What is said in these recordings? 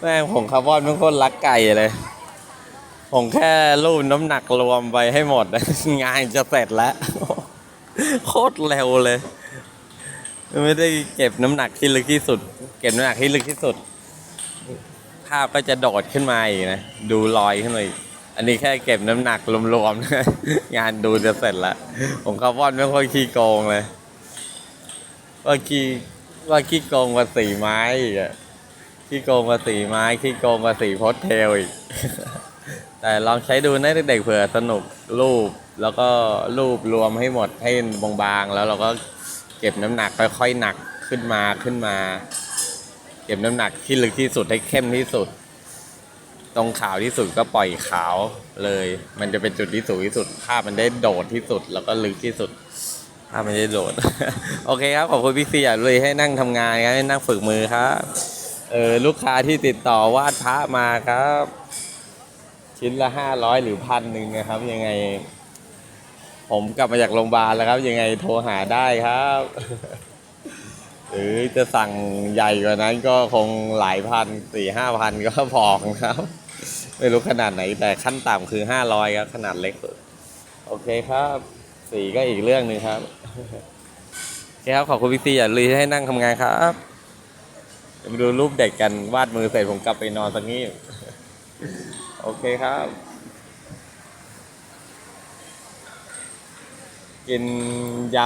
แม่งผงคาร์บอนเป็นคนรักไก่เลยผมแค่รูปน้ำหนักรวมไปให้หมด งานจะเสร็จแล้ว โคตรเร็วเลย ไม่ได้เก็บน้ำหนักที่ลึกที่สุด เก็บน้ำหนักที่ลึกที่สุด ภาพก็จะโดดขึ้นมาอีกนะ ดูรอยขึ้นมาอีกอันนี้แค่เก็บน้ำหนักรวมๆงานดูจะเสร็จแล้วผมคาร์บอนไม่ค่อยขี้โกงเลย ว่าขี้ว่าขี้โกงกว่าสีไม้อีกอะ ขี้โกงกว่าสีไม้ขี้โกงกว่าสีโพสเทลอีก แต่ลองใช้ดูนะเด็กๆเผื่อสนุกรูป แล้วก็รูปรวมให้หมดให้บางๆ แล้วเราก็เก็บน้ำหนักค่อยๆหนักขึ้นมาขึ้นมา เก็บน้ำหนักที่ลึกที่สุดให้เข้มที่สุด ตรงขาวที่สุดก็ปล่อยขาวเลย มันจะเป็นจุดที่สูงที่สุดภาพมันได้โดดที่สุด แล้วก็ลึกที่สุดภาพมันได้โดด โอเคครับขอบคุณพี่ซียเลยให้นั่งทำงานครับให้นั่งฝึกมือครับ เออลูกค้าที่ติดต่อวาดพระมาครับ ชิ้นละห้าร้อยหรือพันหนึ่งนะครับ ยังไง ผมกลับมาจากโรงพยาบาลแล้วครับ ยังไงโทรหาได้ครับ หรือจะสั่งใหญ่กว่านั้นก็คงหลายพันสี่ห้าพันก็พอครับ ไม่รู้ขนาดไหนแต่ขั้นต่ำคือห้าร้อยครับ ขนาดเล็กสุดโอเคครับ สีก็อีกเรื่องหนึ่งครับโอเคครับขอบคุณพี่ซีอย่าลืมให้นั่งทำงานครับ ดูรูปเด็กกันวาดมือเสร็จผมกลับไปนอนสักนี้ โอเคครับ กินย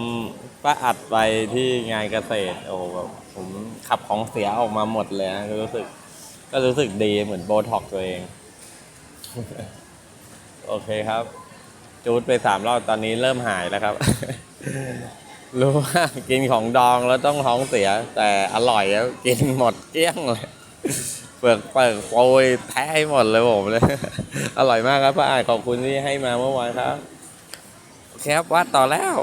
ำป้าอัดไปที่งานเกษตร โอ้โหแบบผมขับของเสียออกมาหมดเลยนะก็รู้สึก ก็รู้สึกดีเหมือนโบท็อกตัวเอง โอเคครับ จูดไปสามรอบตอนนี้เริ่มหายแล้วครับ รู้ว่ากินของดองแล้วต้องท้องเสีย แต่อร่อยแล้วกินหมดเกลี้ยงเลยเปลือกเปลือกโปรยแท้หมดเลยผมเลยอร่อยมากครับป้าอาจขอบคุณที่ให้มาเมื่อวานครับ แคครับวาดต่อแล้ว